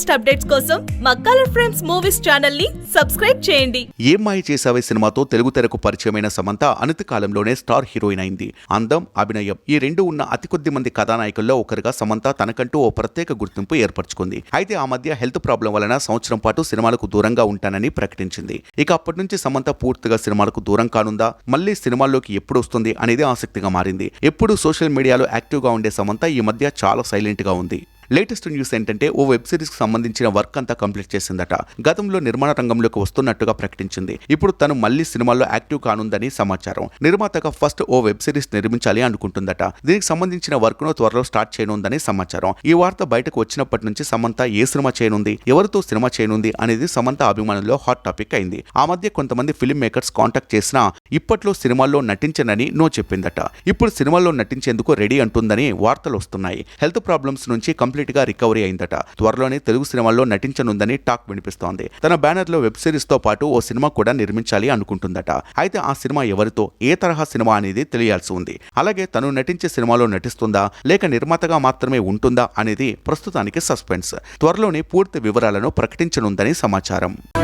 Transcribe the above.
Latest updates కోసం మా colour frames movies ఛానల్ని సబ్స్క్రైబ్ చేయండి. ఏం మాయ చేసావే సినిమాతో తెలుగు తెరకు పరిచయమైన సమంత అనతి కాలంలోనే స్టార్ హీరోయిన్ అయింది. అందం అభినయం ఈ రెండు ఉన్న అతి కొద్ది మంది కథానాయకుల్లో ఒకరిగా సమంత తనకంటూ ఓ ప్రత్యేక గుర్తింపు ఏర్పరచుకుంది. అయితే ఆ మధ్య హెల్త్ ప్రాబ్లం వలన సంవత్సరం పాటు సినిమాలకు దూరంగా ఉంటానని ప్రకటించింది. ఇక అప్పటి నుంచి సమంత పూర్తిగా సినిమాలకు దూరం కానుందా? మళ్ళీ సినిమాల్లోకి ఎప్పుడు వస్తుంది అనేది ఆసక్తిగా మారింది. ఎప్పుడు సోషల్ మీడియాలో యాక్టివ్గా ఉండే సమంత ఈ మధ్య చాలా సైలెంట్గా ఉంది. లేటెస్ట్ న్యూస్ ఏంటంటే ఓ వెబ్ సిరీస్కు సంబంధించిన వర్క్ అంతా కంప్లీట్ చేసిందట. గతంలో నిర్మాణ రంగంలోకి వస్తున్నట్టుగా ప్రకటించింది. ఇప్పుడు తను మళ్ళీ సినిమాల్లో యాక్టివ్ కానుందని సమాచారం. నిర్మాతగా ఫస్ట్ ఓ వెబ్ సిరీస్ నిర్మించాలి అనుకుంటుందట. దీనికి సంబంధించిన వర్క్ను త్వరలో స్టార్ట్ చేయనుందని సమాచారం. ఈ వార్త బయటకు వచ్చినప్పటి నుంచి సమంత ఏ సినిమా చేయనుంది ఎవరితో సినిమా చేయనుంది అనేది సమంత అభిమానుల్లో హాట్ టాపిక్ అయింది. ఆ మధ్య కొంతమంది ఫిల్మ్ మేకర్స్ కాంటాక్ట్ చేసినా ఇప్పట్లో సినిమాల్లో నటించనని నో చెప్పిందట. ఇప్పుడు సినిమాల్లో నటించేందుకు రెడీ అంటుందని వార్తలు వస్తున్నాయి. హెల్త్ ప్రాబ్లమ్స్ నుంచి కంప్లీట్ గా రికవరీ అయిందట. త్వరలోనే తెలుగు సినిమాల్లో నటించనుందని టాక్ వినిపిస్తోంది. తన బ్యానర్లో వెబ్ సిరీస్తో పాటు ఓ సినిమా కూడా నిర్మించాలి అనుకుంటుందట. అయితే ఆ సినిమా ఎవరితో ఏ తరహా సినిమా అనేది తెలియాల్సి ఉంది. అలాగే తను నటించే సినిమాలో నటిస్తుందా లేక నిర్మాతగా మాత్రమే ఉంటుందా అనేది ప్రస్తుతానికి సస్పెన్స్. త్వరలోనే పూర్తి వివరాలను ప్రకటించనుందని సమాచారం.